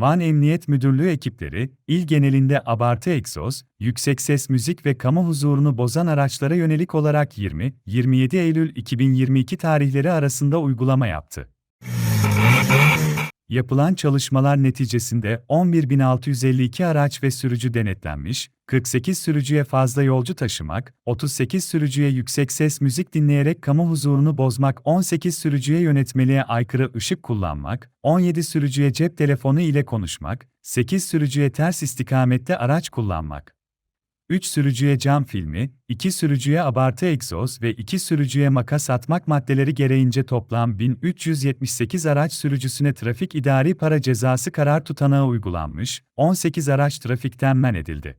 Van Emniyet Müdürlüğü ekipleri, il genelinde abartı egzoz, yüksek ses müzik ve kamu huzurunu bozan araçlara yönelik olarak 20-27 Eylül 2022 tarihleri arasında uygulama yaptı. Yapılan çalışmalar neticesinde 11.652 araç ve sürücü denetlenmiş, 48 sürücüye fazla yolcu taşımak, 38 sürücüye yüksek ses müzik dinleyerek kamu huzurunu bozmak, 18 sürücüye yönetmeliğe aykırı ışık kullanmak, 17 sürücüye cep telefonu ile konuşmak, 8 sürücüye ters istikamette araç kullanmak. 3 sürücüye cam filmi, 2 sürücüye abartı egzoz ve 2 sürücüye makas atmak maddeleri gereğince toplam 1378 araç sürücüsüne trafik idari para cezası karar tutanağı uygulanmış, 18 araç trafikten men edildi.